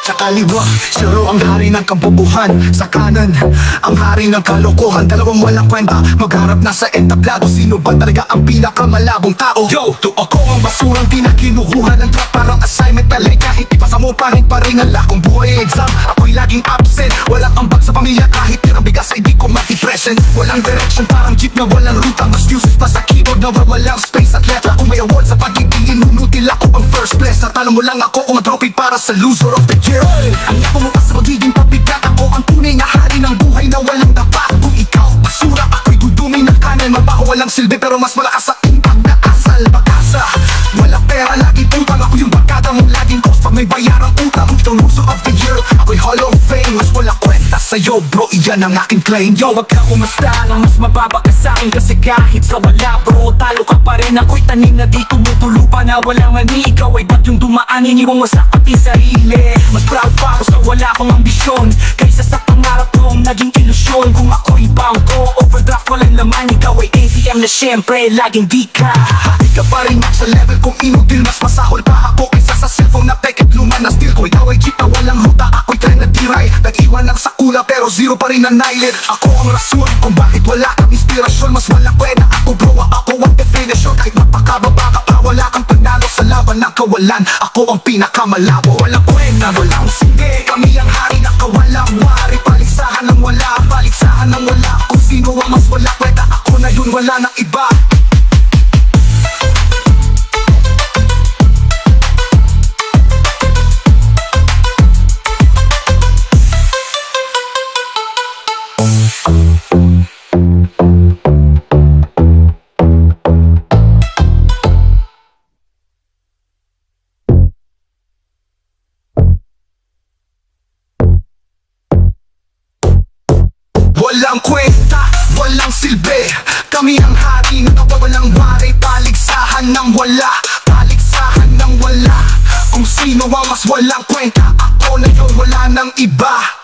Sa kaliwa, raw ang hari ng kabubuhan Sa kanan, ang hari ng kalokohan. Dalawang walang kwenta, magharap na sa entablado. Sino ba talaga ang pinakamalabong tao? Yo, to ako ang basurang pinakinukuha ng trap Parang assignment pala kahit ipasa mo pangit pa rin ang lakong buhay. Exam Ako'y laging absent, walang ambag sa pamilya. Kahit tirang bigas ay di ko mati-present Walang direction, parang jeep na walang ruta. Mas uses pa sa keyboard na walang space at letra Kung may award sa pagiging inunutil ako ang first place. Natalo mo lang ako kung trophy para sa loser of the year. Ang napumukas sa pagiging pabigat Ako ang tunay na hari ng buhay na walang dapat Kung ikaw basura, ako'y dudumi ng kanan. Mabaho walang silbi pero mas malakas sa impact na asal. Bagasa, wala pera, lagi utang. Ako yung barkada mong laging cost Pag may bayarang utang. Ikaw loser of the year Ako'y hall of fame. Mas wala sa'yo bro Iyan ang aking claim. Yo, wag ka umasta lang Mas mababa ka sa'kin Kasi kahit sa wala bro Talo ka pa rin. Ako'y tanim na di tumutulo pa na walang ani. Ikaw ay ba't yung dumaan Iniwang mo sa pati sarili. Mas proud pa ako sa wala kong ambisyon. Kaysa sa pangarap kong naging ilusyon. Kung ako'y bangko Overdraft walang laman. Ikaw ay ATM na syempre Laging di ka. Di ka pa rin sa level kong inutil. Mas masahol pa ako Kaysa sa cellphone kula Pero zero pa rin ang nailin Ako ang rason Kung bakit wala kang inspirasyon. Mas wala kwenta Ako bro Ako ang definition. Kahit napakababa ka pa Wala kang panalo sa laban ng kawalan. Ako ang pinakamalabo Walang kwenta Walang sige. Kami ang hari na kawalang wari. Paligsahan ng wala Paligsahan ng wala. Kung sino ang mas wala kwenta Ako na yun. Wala nang Walang kwenta, walang silbi. Kami ang hari na walang wari Paligsahan ng wala, paligsahan ng wala. Kung sino ang mas walang kwenta Ako na yun, wala ng iba.